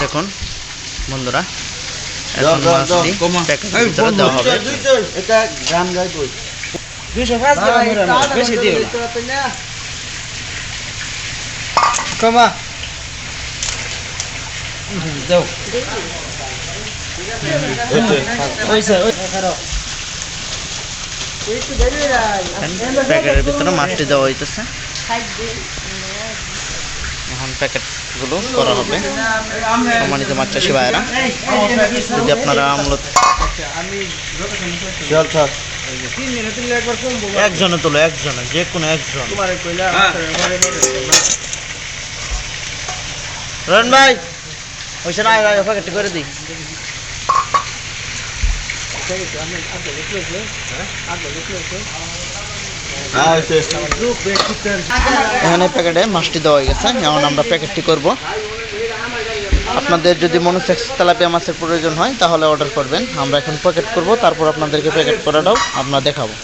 দেখুন বন্ধুরা এখন মাছটি প্যাকেটের দেওয়া হবে। দিও প্যাকেটের ভিতরে মাছটি দেওয়া হইতেছে। এখন প্যাকেটগুলো করা হবে। সম্মানিত মাছ চাষি ভাইয়েরা যদি আপনারা মূলত একজনে তোলো একজনে যে কোনো একজন। রন ভাই ওইসে না প্যাকেটটি করে দিই। এখানে প্যাকেটে মাছটি দেওয়া গেছে। এখন আমরা প্যাকেটটি করব। আপনাদের যদি মনোসেক্স তেলাপিয়া মাছের প্রয়োজন হয়, তাহলে অর্ডার করবেন। আমরা এখন প্যাকেট করব, তারপর আপনাদেরকে প্যাকেট করাটাও আমরা দেখাবো।